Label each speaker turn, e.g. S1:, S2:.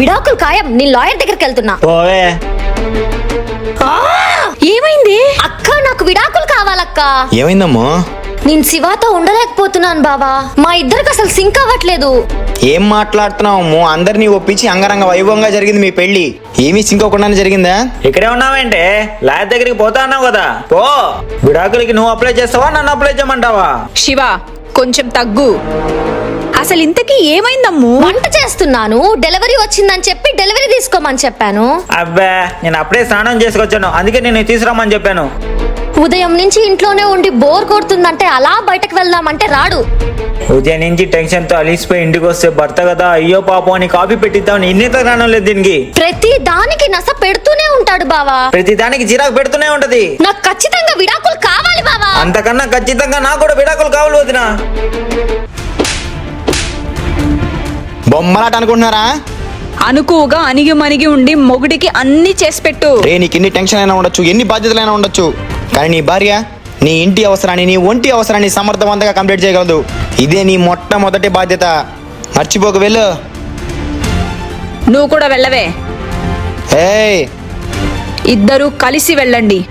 S1: విడాకులు ఖాయం నీ లాయర్ దగ్గరికి వెళ్తున్నా.
S2: పోవే.
S1: ఏమైంది? అక్క నాకు విడాకులు కావాలక్క.
S3: ఏమైందమ్మో?
S1: నేను శివాతో ఉండలేకపోతున్నాను బావా. మా ఇద్దరికి అసలు సింక్ అవ్వట్లేదు.
S3: ఏం మాట్లాడుతున్నావు అందరినీ ఒప్పించి అంగరంగ వైభవంగా జరిగింది మీ పెళ్ళి ఏమీ సింకోకుండానే జరిగిందా?
S2: ఇక్కడే ఉన్నావేంటే? లాయర్ దగ్గరికి పోతా అన్నావు కదా. పో. విడాకులకి నువ్వు అప్లై చేస్తావా? నన్ను అప్లై చేయమంటావా?
S4: శివ కొంచెం తగ్గు. అసలు ఇంతకీ ఏమైందమ్ము?
S1: వంట చేస్తున్నాను డెలివరీ వచ్చిందని చెప్పి డెలివరీ తీసుకోమని చెప్పాను.
S2: అబ్బే నేను అప్పుడే స్నానం చేసుకొచ్చాను. అందుకే నేను తీసుకురమ్మని చెప్పాను.
S1: ఉదయం నుంచి ఇంట్లోనే ఉండి బోర్ కొడుతుందంటే అలా బయటకు వెళ్దామంటే రాడు.
S2: ఉదయం నుంచి టెన్షన్తో అలిసిపోయి ఇంటికి వస్తే భర్త కదా అయ్యో పాపం అని కాఫీ పెట్టిద్దామని ఇన్నిత జ్ఞానం లేదు దీనికి.
S1: ప్రతి దానికి నస పెడుతూనే ఉంటాడు బావా.
S2: ప్రతి దానికి చిరాకు పెడుతూనే ఉంటది.
S1: నాకు ఖచ్చితంగా విడాకులు కావాలి బావా.
S2: అంతకన్నా ఖచ్చితంగా నాకు కూడా విడాకులు కావాలి వదినా.
S3: బొమ్మలాట అనుకుంటున్నారా
S4: అనుకువగా అణిగి మణిగి ఉండి మొగుడికి అన్ని చేసి పెట్టు.
S3: రే నీకు ఎన్ని టెన్షన్ అయినా ఉండొచ్చు ఎన్ని బాధ్యతలైనా ఉండొచ్చు. కానీ నీ భార్య నీ ఇంటి అవసరాన్ని నీ ఒంటి అవసరాన్ని సమర్థవంతంగా కంప్లీట్ చేయగలదు. ఇదే నీ మొట్టమొదటి బాధ్యత. మర్చిపోక వెళ్ళు.
S4: నువ్వు కూడా వెళ్ళవే.
S3: ఏయ్.
S4: ఇద్దరూ కలిసి వెళ్ళండి.